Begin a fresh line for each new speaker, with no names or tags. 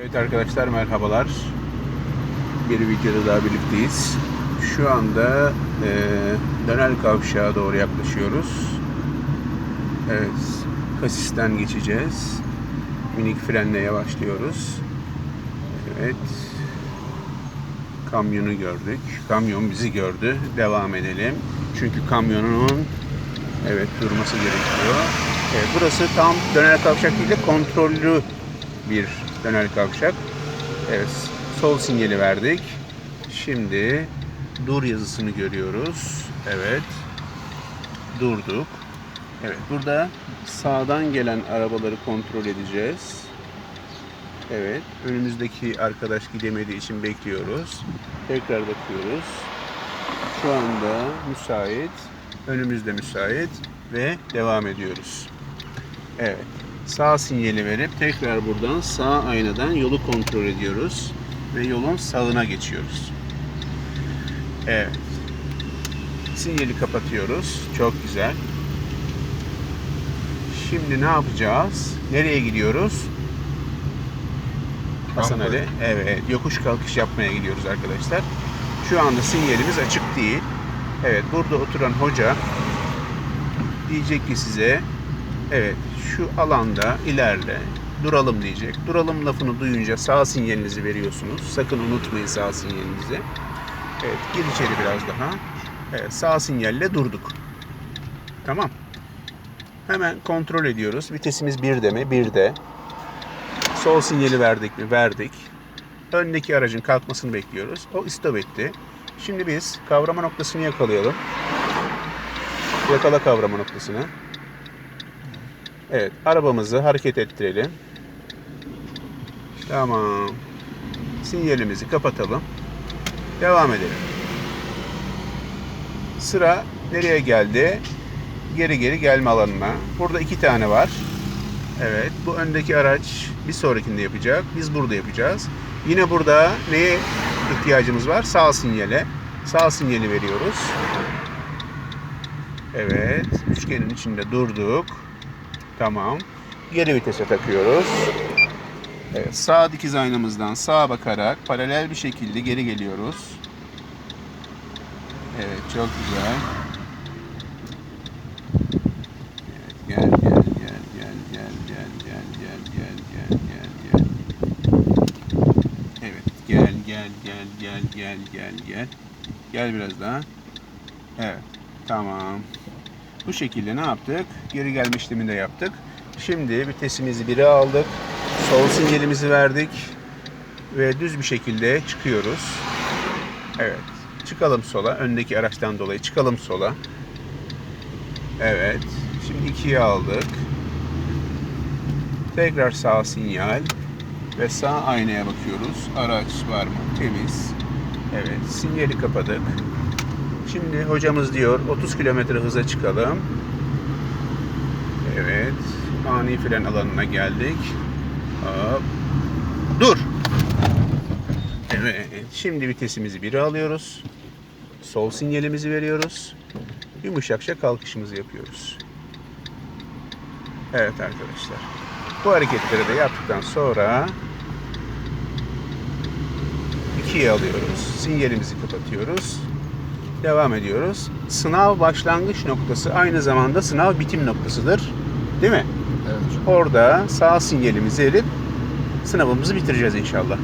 Evet arkadaşlar merhabalar. Bir videoda daha birlikteyiz. Şu anda e, Dönel Kavşağı doğru yaklaşıyoruz. Evet, kasisten geçeceğiz. Minik frenle yavaşlıyoruz. Evet. Kamyonu gördük. Kamyon bizi gördü. Devam edelim. Çünkü kamyonun evet durması gerekiyor. Evet, burası tam dönel kavşak değil de kontrollü bir dönel kavşak. Evet, sol sinyali verdik. Şimdi dur yazısını görüyoruz. Evet. Durduk. Evet, burada sağdan gelen arabaları kontrol edeceğiz. Evet, önümüzdeki arkadaş gidemediği için bekliyoruz. Tekrar bakıyoruz. Şu anda müsait, önümüzde müsait ve devam ediyoruz. Evet, sağ sinyali verip tekrar buradan sağ aynadan yolu kontrol ediyoruz ve yolun sağına geçiyoruz. Evet. Sinyali kapatıyoruz. Çok güzel. Şimdi ne yapacağız? Nereye gidiyoruz? Hasan. Ali. Evet, yokuş kalkış yapmaya gidiyoruz arkadaşlar. Şu anda sinyalimiz açık değil. Evet, burada oturan hoca diyecek ki size evet şu alanda ilerle duralım diyecek. Duralım lafını duyunca sağ sinyalinizi veriyorsunuz. Sakın unutmayın sağ sinyalinizi. Evet, gir içeri biraz daha. Evet, sağ sinyalle durduk. Tamam. Hemen kontrol ediyoruz. Vitesimiz 1'de mi? 1'de. Sol sinyali verdik mi? Verdik. Öndeki aracın kalkmasını bekliyoruz. O istop etti. Şimdi biz kavrama noktasını yakalayalım. Yakala kavrama noktasını. Evet, arabamızı hareket ettirelim. Tamam. Sinyalimizi kapatalım. Devam edelim. Sıra nereye geldi? Geri geri gelme alanına. Burada iki tane var. Evet, bu öndeki araç bir sonrakinde yapacak. Biz burada yapacağız. Yine burada neye ihtiyacımız var? Sağ sinyale. Sağ sinyali veriyoruz. Evet, üçgenin içinde durduk. Tamam. Geri vitese takıyoruz. Evet, sağ dikiz aynamızdan sağa bakarak paralel bir şekilde geri geliyoruz. Evet, çok güzel. Evet, gel gel gel gel gel gel gel gel gel gel gel gel. Evet, gel gel gel gel gel gel gel. Gel biraz daha. Evet, tamam. Bu şekilde ne yaptık? Geri gelme işlemini yaptık. Şimdi vitesimizi 1'e aldık. Sol sinyalimizi verdik. Ve düz bir şekilde çıkıyoruz. Evet. Çıkalım sola. Öndeki araçtan dolayı çıkalım sola. Evet. Şimdi 2'ye aldık. Tekrar sağ sinyal. Ve sağ aynaya bakıyoruz. Araç var mı? Temiz. Evet. Sinyali kapadık. Şimdi hocamız diyor 30 kilometre hıza çıkalım. Evet. Ani fren alanına geldik. Hop. Dur. Evet. Şimdi vitesimizi 1'e alıyoruz. Sol sinyalimizi veriyoruz. Yumuşakça kalkışımızı yapıyoruz. Evet arkadaşlar. Bu hareketleri de yaptıktan sonra 2'ye alıyoruz. Sinyalimizi kapatıyoruz. Devam ediyoruz. Sınav başlangıç noktası aynı zamanda sınav bitim noktasıdır. Değil mi?
Evet.
Orada sağ sinyalimizi verip sınavımızı bitireceğiz inşallah.